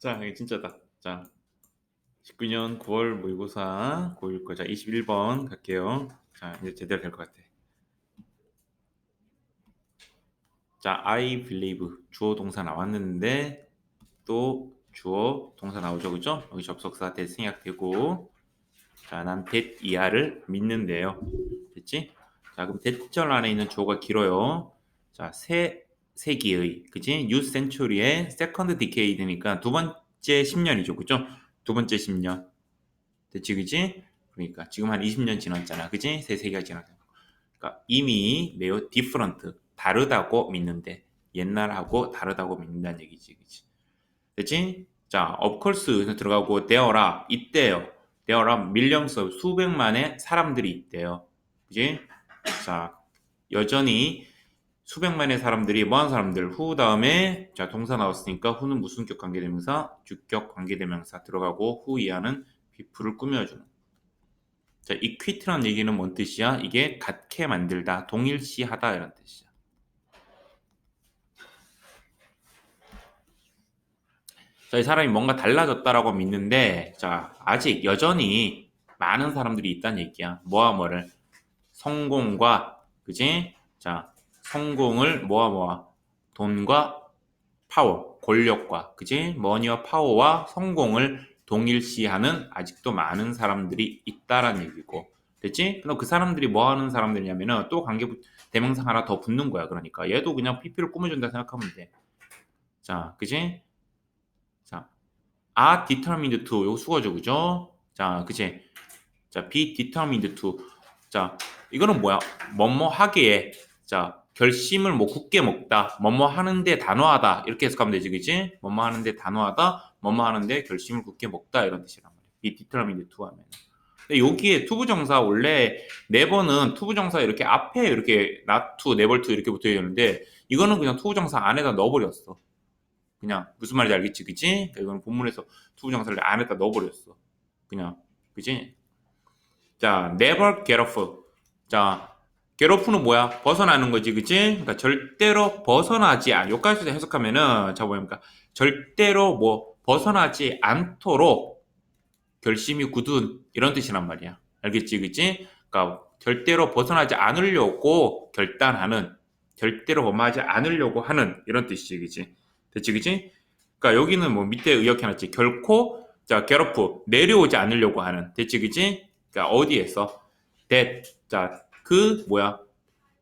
자, 이게 진짜다. 자, 19년 9월 모의고사 고1 자, 21번 갈게요. 자, 이제 제대로 될 것 같아. 자, I believe 주어 동사 나왔는데 또 주어 동사 나오죠, 그죠? 여기 접속사 that 생략되고 자, 난 that 이하를 믿는데요. 됐지? 자, 그럼 대절 안에 있는 주어가 길어요. 자, 세 세기의, 그지? 뉴 센츄리의 세컨드 디케이드니까 두 번째 10년이죠, 그죠? 두 번째 10년. 됐지, 그지? 그러니까 지금 한 20년 지났잖아, 그지? 세 세기가 지났잖아. 그러니까 이미 매우 디프런트, 다르다고 믿는데 옛날하고 다르다고 믿는다는 얘기지, 그지? 됐지? 자, course 들어가고 되어라 있대요. 되어라 밀령스 수백만의 사람들이 있대요. 그지? 자, 여전히 수백만의 사람들이 뭐하는 사람들 후 다음에 자 동사 나왔으니까 후는 무슨격 관계대명사 주격 관계대명사 들어가고 후 이하는 비프를 꾸며주는 자 이퀴트란 얘기는 뭔 뜻이야? 이게 같게 만들다 동일시하다 이런 뜻이야 자, 이 사람이 뭔가 달라졌다라고 믿는데, 자, 아직 여전히 많은 사람들이 있다는 얘기야. 뭐와 뭐를? 성공과, 그지? 자, 성공을 뭐와 뭐와? 돈과 파워, 권력과, 그지? 머니와 파워와 성공을 동일시하는 아직도 많은 사람들이 있다라는 얘기고. 됐지? 그럼 그 사람들이 뭐 하는 사람들이냐면은 또 관계 대명사 하나 더 붙는 거야. 그러니까 얘도 그냥 PP를 꾸며준다 생각하면 돼. 자, 그지? 자, are determined to 요거 수거죠, 그죠? 자, 그치? 자, be determined to. 자, 이거는 뭐야? 뭐뭐 하기에 자, 결심을 뭐 굳게 먹다, 뭐뭐 하는데 단호하다 이렇게 해석하면 되지, 그지? 뭐뭐 하는데 단호하다, 뭐뭐 하는데 결심을 굳게 먹다 이런 뜻이란 말이야. be determined to 하면. 근데 여기에 투부정사 원래 네 번은 투부정사 이렇게 앞에 이렇게 never to 이렇게 붙어 있는데 이거는 그냥 투부정사 안에다 넣어버렸어. 그냥 무슨 말인지 알겠지, 그치? 그러니까 이건 본문에서 투부정사를 안에다 넣어버렸어. 그냥, 그치? 자, never get off. 자, off는 뭐야? 벗어나는 거지, 그치? 그러니까 절대로 벗어나지 않. 여기까지 해석하면은 자 뭐입니까? 절대로 뭐 벗어나지 않도록 결심이 굳은 이런 뜻이란 말이야. 알겠지, 그치? 그러니까 절대로 벗어나지 않으려고 결단하는, 절대로 범하지 않으려고 하는 이런 뜻이지, 그치? 됐지, 그치? 그러니까 여기는 뭐 밑에 의역해놨지. 결코 자 괴롭고 내려오지 않으려고 하는 됐지, 그치? 그러니까 어디에서 that 자 그 뭐야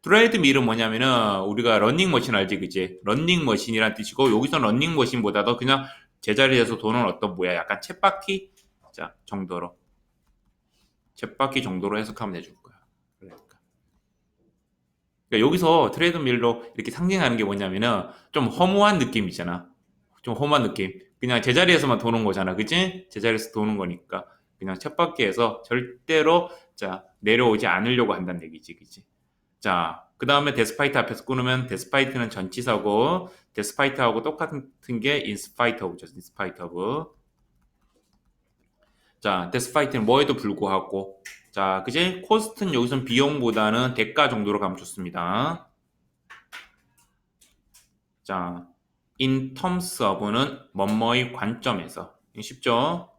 트레이드밀은 뭐냐면은 우리가 런닝머신 알지, 그치? 런닝머신이란 뜻이고 여기서 런닝머신보다도 그냥 제자리에서 도는 어떤 뭐야 약간 쳇바퀴 자 정도로 쳇바퀴 정도로 해석하면 되줄 거야. 그러니까. 그러니까 여기서 트레이드밀로 이렇게 상징하는 게 뭐냐면은 좀 허무한 느낌이잖아. 좀 허무한 느낌. 그냥 제자리에서만 도는 거잖아. 그치? 제자리에서 도는 거니까. 그냥 쳇바퀴에서 절대로 자 내려오지 않으려고 한다는 얘기지. 그치? 자, 그 다음에 데스파이트 앞에서 끊으면 데스파이트는 전치사고 데스파이트하고 똑같은 게 인스파이트 오브죠. 인스파이트 오브. 자, 데스파이트는 뭐에도 불구하고 자, 그지? 코스트는 여기선 비용보다는 대가 정도로 가면 좋습니다. 자, in terms of는 뭐뭐의 관점에서. 쉽죠?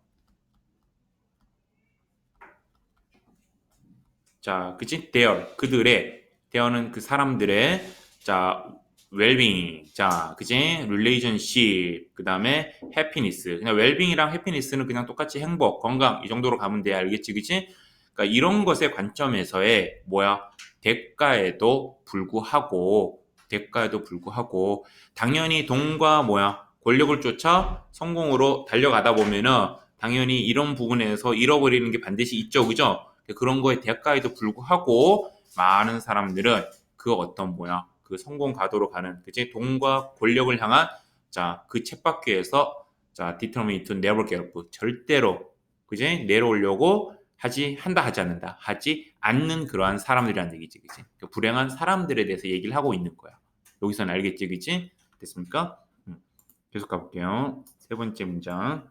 자, 그치? their, 그들의, there는 그 사람들의, 자, 웰빙, 자, 그지? relationship, 그 다음에 happiness. 그냥 웰빙이랑 happiness는 그냥 똑같이 행복, 건강, 이 정도로 가면 돼. 알겠지? 그치? 그러니까 이런 것의 관점에서의 뭐야 대가에도 불구하고 대가에도 불구하고 당연히 돈과 뭐야 권력을 쫓아 성공으로 달려가다 보면은 당연히 이런 부분에서 잃어버리는 게 반드시 있죠, 그죠? 그런 거에 대가에도 불구하고 많은 사람들은 그 어떤 뭐야 그 성공 가도로 가는 그지 돈과 권력을 향한 자 그 챗바퀴에서 자 determined to 절대로 그지 내려오려고 하지 한다 하지 않는다 하지 않는 그러한 사람들이라는 얘기지 그치? 그러니까 불행한 사람들에 대해서 얘기를 하고 있는 거야. 여기서는 알겠지 그치? 됐습니까? 음. 계속 가볼게요. 세 번째 문장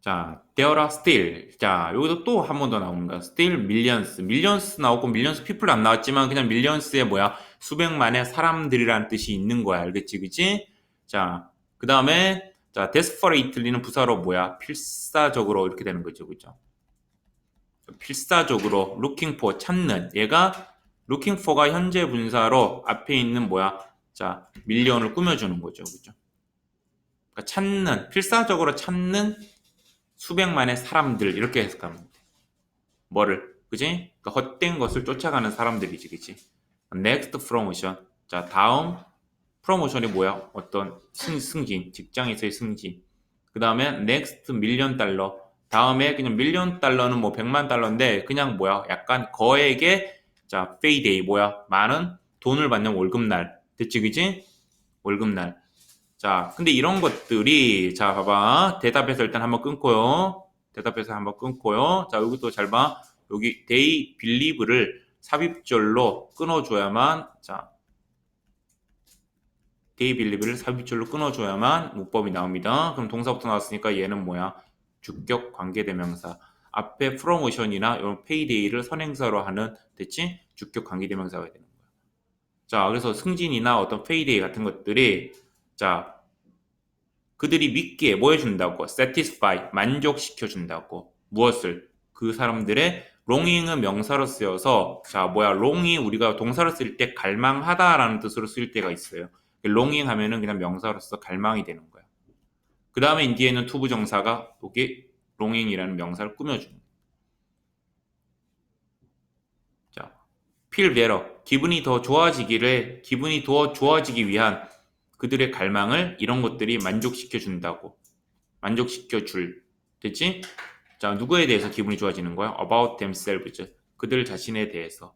자, there are still. 자, 여기도 또한 번 더 나옵니다. still millions. millions 나오고 millions people 안 나왔지만 그냥 millions에 뭐야? 수백만의 사람들이라는 뜻이 있는 거야. 알겠지? 그치? 자, 그 다음에 자, desperately는 부사로 뭐야? 필사적으로 이렇게 되는 거죠. 그죠? 필사적으로 looking for 찾는 얘가 looking for가 현재 분사로 앞에 있는 뭐야? 자, 밀리언을 꾸며주는 거죠. 그죠? 그러니까 찾는 필사적으로 찾는 수백만의 사람들 이렇게 해석하면 돼. 뭐를? 그지? 그러니까 헛된 것을 쫓아가는 사람들이지, 그지? next promotion. 자, 다음 프로모션이 뭐야? 어떤 승, 승진, 직장에서의 승진. 그 다음에 next 밀리언 달러. 다음에 그냥 밀리언 달러는 뭐 100만 달러인데 그냥 뭐야? 약간 거액의 자, 페이데이 뭐야? 많은 돈을 받는 월급날. 됐지, 그지? 월급날. 자, 근데 이런 것들이, 자, 봐봐. 대답해서 일단 한번 끊고요. 대답해서 한번 끊고요. 자, 여기도 잘 봐. 여기 they believe를 삽입절로 끊어줘야만, 자, they believe를 삽입절로 끊어줘야만 문법이 나옵니다. 그럼 동사부터 나왔으니까 얘는 뭐야? 주격 관계대명사. 앞에 프로모션이나 이런 페이데이를 선행사로 하는 됐지? 주격 관계대명사가 되는 거야. 자, 그래서 승진이나 어떤 페이데이 같은 것들이 자, 그들이 믿기에 뭐 해준다고? satisfy, 만족시켜 준다고. 무엇을? 그 사람들의 longing은 명사로 쓰여서 자, 뭐야? long이 우리가 동사로 쓸 때 갈망하다라는 뜻으로 쓸 때가 있어요. longing 하면은 그냥 명사로서 갈망이 되는 거야. 그 다음에 인디에는 투부 정사가 여기 longing이라는 명사를 꾸며주는 거야. 자, feel better. 기분이 더 좋아지기를, 기분이 더 좋아지기 위한 그들의 갈망을 이런 것들이 만족시켜 준다고. 만족시켜 줄. 됐지? 자, 누구에 대해서 기분이 좋아지는 거야? about themselves. 그들 자신에 대해서.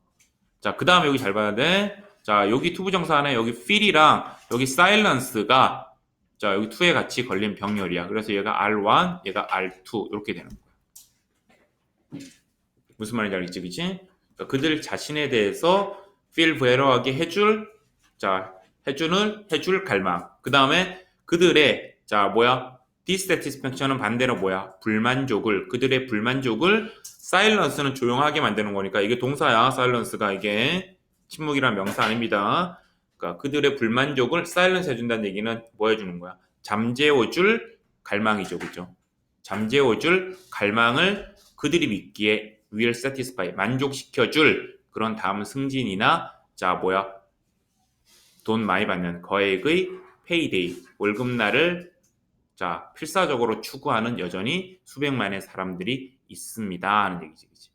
자, 그 다음에 여기 잘 봐야 돼. 자, 여기 투부정사 안에 여기 feel이랑 여기 silence가 자, 여기 2에 같이 걸린 병렬이야. 그래서 얘가 R1, 얘가 R2 이렇게 되는 거야. 무슨 말인지 알겠지, 그치? 그러니까 그들 자신에 대해서 feel better하게 해줄 자, 해주는 해줄 갈망. 그 다음에 그들의 자 뭐야 dissatisfaction은 반대로 뭐야 불만족을 그들의 불만족을 silence는 조용하게 만드는 거니까 이게 동사야 silence가 이게 침묵이란 명사 아닙니다. 그러니까 그들의 불만족을 silence 해준다는 얘기는 뭐 해주는 거야 잠재워줄 갈망이죠, 그죠? 잠재워줄 갈망을 그들이 믿기에 will satisfy 만족시켜줄 그런 다음 승진이나 자 뭐야 돈 많이 받는 거액의 페이데이 월급날을 자 필사적으로 추구하는 여전히 수백만의 사람들이 있습니다 하는 얘기지 그치?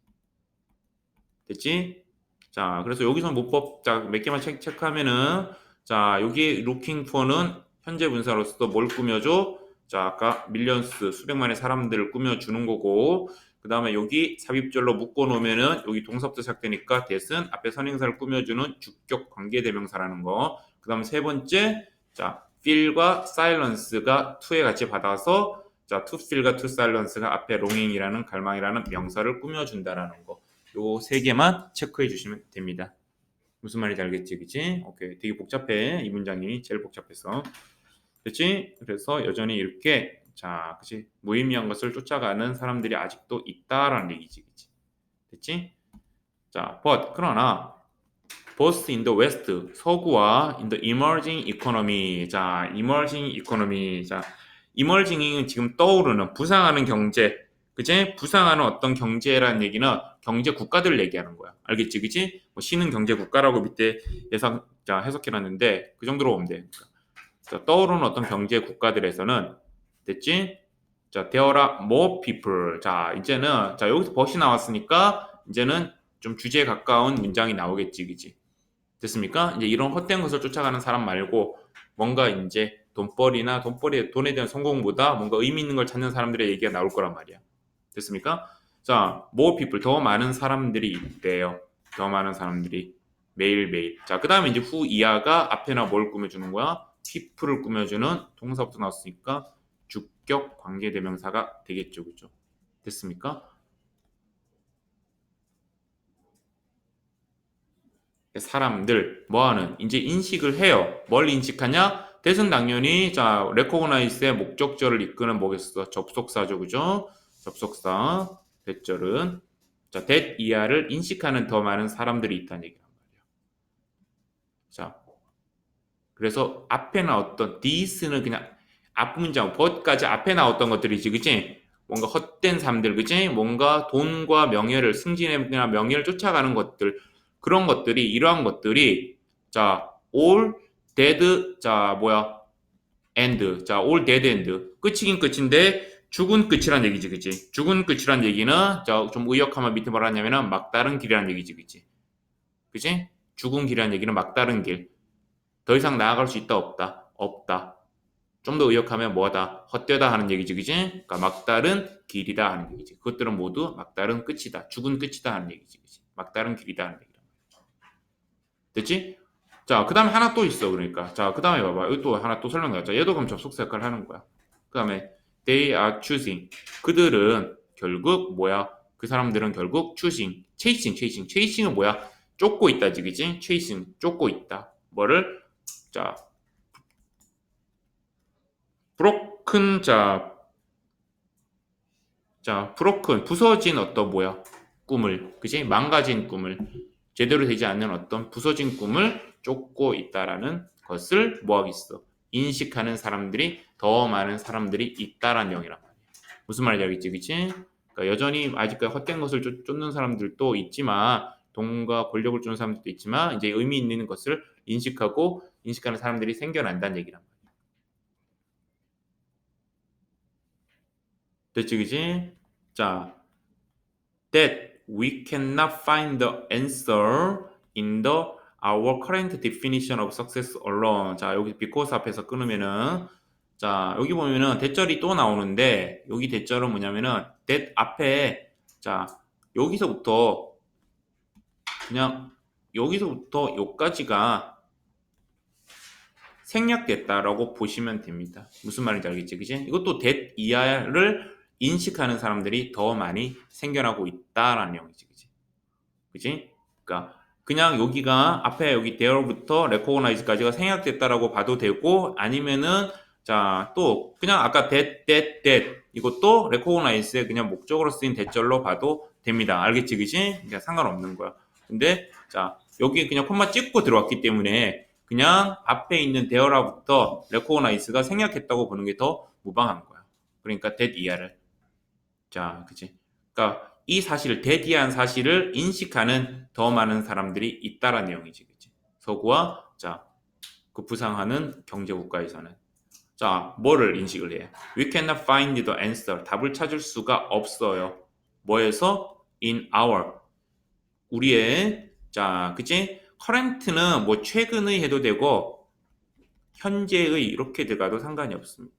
됐지? 자 그래서 여기서 문법 자몇 개만 체, 체크하면은 자 여기 looking for는 현재 분사로서 뭘 꾸며줘? 자 아까 밀리언스 수백만의 사람들을 꾸며주는 거고 그 다음에 여기 삽입절로 묶어 놓으면은 여기 동사부터 시작되니까 대은 앞에 선행사를 꾸며주는 주격 관계대명사라는 거. 그 다음 세 번째, 자, feel과 silence가 to에 같이 받아서 자, to feel과 to silence가 앞에 longing이라는 갈망이라는 명사를 꾸며준다라는 거. 요 세 개만 체크해 주시면 됩니다. 무슨 말인지 알겠지, 그치? 오케이. 되게 복잡해. 이 문장이 제일 복잡해서. 그치? 그래서 여전히 이렇게 자, 그치? 무의미한 것을 쫓아가는 사람들이 아직도 있다라는 얘기지, 그치? 됐지? 자, but 그러나 both in the west 서구와 in the emerging economy 자, emerging economy 자, emerging은 지금 떠오르는 부상하는 경제, 그치? 부상하는 어떤 경제라는 얘기는 경제 국가들을 얘기하는 거야. 알겠지, 그치? 뭐 신흥 경제 국가라고 밑에 예상 자 해석해놨는데 그 정도로 보면 돼. 그러니까 자, 떠오르는 어떤 경제 국가들에서는 됐지? 자, there are more people. 자, 이제는 자 여기서 벗이 나왔으니까 이제는 좀 주제에 가까운 문장이 나오겠지, 그지? 됐습니까? 이제 이런 헛된 것을 쫓아가는 사람 말고 뭔가 이제 돈벌이나 돈벌이 돈에 대한 성공보다 뭔가 의미 있는 걸 찾는 사람들의 얘기가 나올 거란 말이야. 됐습니까? 자, more people 더 많은 사람들이 있대요. 더 많은 사람들이 매일매일. 자, 그다음에 이제 후 이하가 앞에나 뭘 꾸며주는 거야? people을 꾸며주는 동사부터 나왔으니까 주격 관계대명사가 되겠죠, 그죠? 됐습니까? 사람들 뭐하는 이제 인식을 해요. 뭘 인식하냐? that은 당연히 자 recognize의 목적절을 이끄는 뭐겠어? 접속사죠, 그죠? 접속사 that절은 자 that 이하를 인식하는 더 많은 사람들이 있다는 얘기란 말이야. 자, 그래서 앞에 나왔던 this는 그냥 앞 문장 but까지 앞에 나왔던 것들이지, 그치? 뭔가 헛된 삶들, 그치? 뭔가 돈과 명예를 승진이나 명예를 쫓아가는 것들 그런 것들이 이러한 것들이 자 all dead 자 뭐야 end 자 all dead end 끝이긴 끝인데 죽은 끝이란 얘기지, 그치? 죽은 끝이란 얘기는 자좀 의역하면 밑에 뭐라 하냐면은 막다른 길이란 얘기지, 그치? 그치? 죽은 길이란 얘기는 막다른 길. 더 이상 나아갈 수 있다 없다 없다. 좀 더 의역하면 뭐다 헛되다 하는 얘기지, 그지? 그러니까 막다른 길이다 하는 얘기지. 그것들은 모두 막다른 끝이다, 죽은 끝이다 하는 얘기지, 그지? 막다른 길이다 하는 얘기다. 됐지? 자, 그 다음에 하나 또 있어, 그러니까. 자, 그 다음에 봐봐. 여기 또 하나 또 설명해. 자, 얘도 그럼 접속사 역할을 하는 거야. 그 다음에 they are choosing. 그들은 결국 뭐야? 그 사람들은 결국 choosing, chasing, chasing. chasing은 뭐야? 쫓고 있다지, 그지? chasing, 쫓고 있다. 뭐를? 자, broken, 자, 자, broken, 부서진 어떤 뭐야? 꿈을, 그지? 망가진 꿈을, 제대로 되지 않는 어떤 부서진 꿈을 쫓고 있다라는 것을 뭐하겠어? 인식하는 사람들이 더 많은 사람들이 있다라는 영이란 말이야. 무슨 말인지 알겠지, 그치? 그러니까 여전히 아직까지 헛된 것을 쫓- 쫓는 사람들도 있지만 돈과 권력을 쫓는 사람들도 있지만 이제 의미 있는 것을 인식하고 인식하는 사람들이 생겨난다는 얘기란 말이야. 됐지, 그치? 자, that we cannot find the answer in the our current definition of success alone. 자, 여기 because 앞에서 끊으면은 자, 여기 보면은 대절이 또 나오는데 여기 대절은 뭐냐면은 that 앞에 자, 여기서부터 그냥 여기서부터 여기까지가 생략됐다라고 보시면 됩니다. 무슨 말인지 알겠지? 그지? 이것도 that 이하를 인식하는 사람들이 더 많이 생겨나고 있다라는 내용이지, 그지? 그지? 그러니까 그냥 여기가 앞에 여기 there부터 recognize까지가 생략됐다라고 봐도 되고 아니면은 자 또 그냥 아까 that, that, that 이것도 recognize의 그냥 목적으로 쓰인 대절로 봐도 됩니다. 알겠지, 그지? 그러니까 상관없는 거야. 근데 자 여기 그냥 콤마 찍고 들어왔기 때문에 그냥 앞에 있는 there부터 recognize가 생략했다고 보는 게 더 무방한 거야. 그러니까 that 이하를 자, 그치? 그러니까 이 사실을 대디한 사실을 인식하는 더 많은 사람들이 있다라는 내용이지, 그치? 서구와 자, 그 부상하는 경제 국가에서는 자, 뭐를 인식을 해? We cannot find the answer. 답을 찾을 수가 없어요. 뭐에서? In our. 우리의 자, 그치? current는 뭐 최근의 해도 되고 현재의 이렇게 들어가도 상관이 없습니다.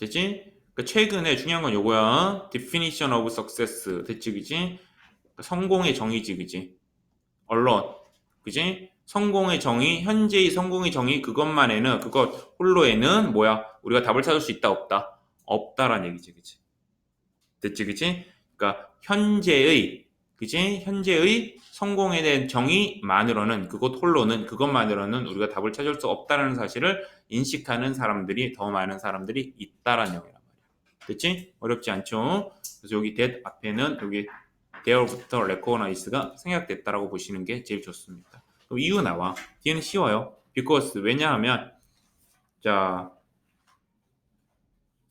됐지? 그러니까 최근에 중요한 건 요거야. definition of success. 됐지, 그지? 그러니까 성공의 정의지, 그지? 언론, 그지? 성공의 정의, 현재의 성공의 정의 그것만에는 그것 홀로에는 뭐야? 우리가 답을 찾을 수 있다, 없다? 없다라는 얘기지, 그지? 됐지, 그지? 그러니까 현재의 그지? 현재의 성공에 대한 정의만으로는 그것 홀로는 그것만으로는 우리가 답을 찾을 수 없다는 사실을 인식하는 사람들이 더 많은 사람들이 있다라는 얘기란 말이야. 됐지? 어렵지 않죠? 그래서 여기 that 앞에는 여기 there부터 recognize가 생략됐다라고 보시는 게 제일 좋습니다. 그럼 이유 나와. 뒤에는 쉬워요. because 왜냐하면 자,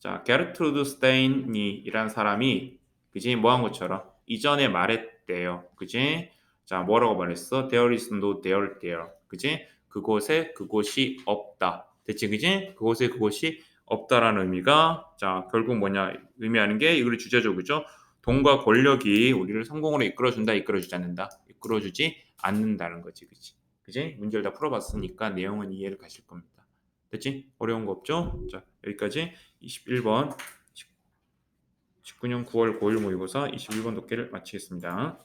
자 게르트루드 스테인이라는 사람이 그지 뭐한 것처럼 이전에 말했 대요. 그지? 자 뭐라고 말했어? There is no there there. 그지? 그곳에 그곳이 없다. 됐지 그지? 그곳에 그곳이 없다라는 의미가 자 결국 뭐냐 의미하는 게 이걸 주제죠 그죠? 돈과 권력이 우리를 성공으로 이끌어 준다 이끌어 주지 않는다 이끌어 주지 않는다는 거지 그지? 그지? 문제를 다 풀어 봤으니까 내용은 이해를 가실 겁니다. 됐지? 어려운 거 없죠? 자 여기까지 21번 19년 9월 5일 모의고사 21번 독해를 마치겠습니다.